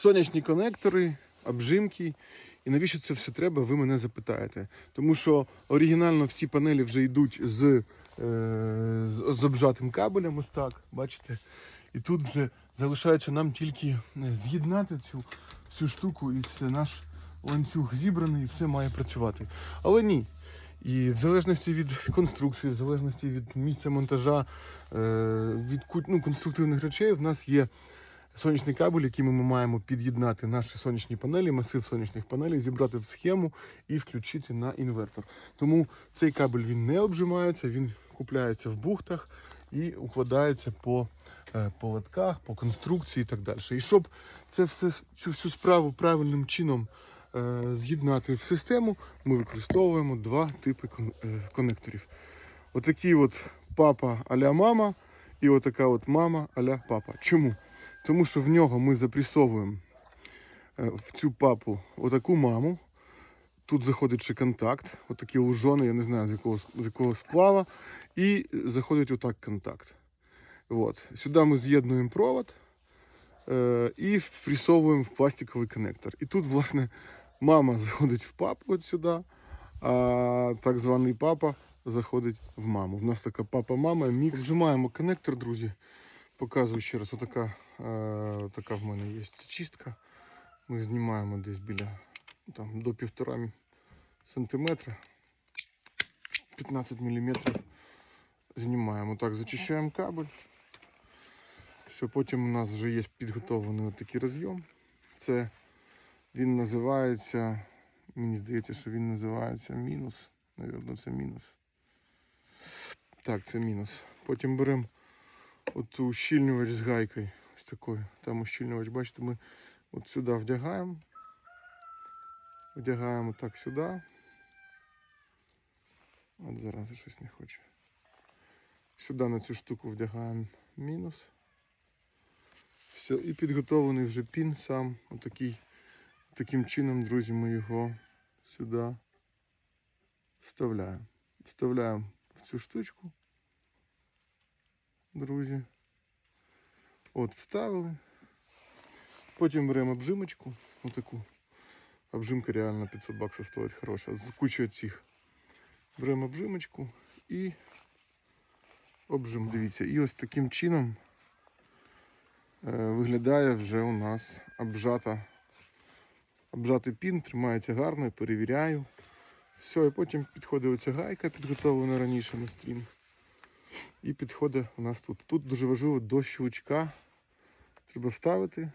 сонячні конектори, обжимки. І навіщо це все треба, ви мене запитаєте. Тому що оригінально всі панелі вже йдуть з, е, з, обжатим кабелем, ось так, бачите. І тут вже залишається нам тільки е, з'єднати цю всю штуку, і все, наш ланцюг зібраний, і все має працювати. Але ні. І в залежності від конструкції, в залежності від місця монтажа, е, від ну, конструктивних речей, в нас є сонячний кабель, яким ми маємо під'єднати наші сонячні панелі, масив сонячних панелей, зібрати в схему і включити на інвертор. Тому цей кабель він не обжимається, він купляється в бухтах і укладається по, е, по латках, по конструкції і так далі. І щоб це все, цю всю справу правильним чином е, з'єднати в систему, ми використовуємо два типи кон- е, конекторів. Отакий от папа а-ля мама і отака от мама а-ля папа. Чому? Тому що в нього ми запресовуємо е, в цю папу отаку маму. Тут заходить ще контакт, отакі лужони, я не знаю з якого, з якого сплава. І заходить отак контакт. От. Сюди ми з'єднуємо провод е, і впресовуємо в пластиковий коннектор. І тут, власне, мама заходить в папу от сюди, а так званий папа заходить в маму. В нас така папа-мама, мікс. Вжимаємо коннектор, друзі. Показую ще раз, отака, е, така в мене є чистка. Ми знімаємо десь біля там, до півтора сантиметра. 15 міліметрів знімаємо. Так, зачищаємо кабель. Все, потім у нас вже є підготовлений от такий розйом. Це він називається, мені здається, що він називається мінус. Навірно, це мінус. Так, це мінус. Потім беремо оцю ущільнювач з гайкою. Ось такою. Там ущільнювач, бачите, ми от сюди вдягаємо. Вдягаємо так сюди. От зараз щось не хоче. Сюди на цю штуку вдягаємо мінус. Все, і підготовлений вже пін сам. Отакий. Таким чином, друзі, ми його сюди вставляємо. Вставляємо в цю штучку. Друзі. От, вставили. Потім беремо обжимочку. Отаку. Обжимка реально 500 баксів стоїть хороша. З кучою цих. Беремо обжимочку і обжим. Дивіться. І ось таким чином е, виглядає вже у нас обжата. Обжатий пін, тримається гарно, перевіряю. Все, і потім підходить оця гайка, підготовлена раніше на стрім. І підходить у нас тут. Тут дуже важливо до щелчка. Треба вставити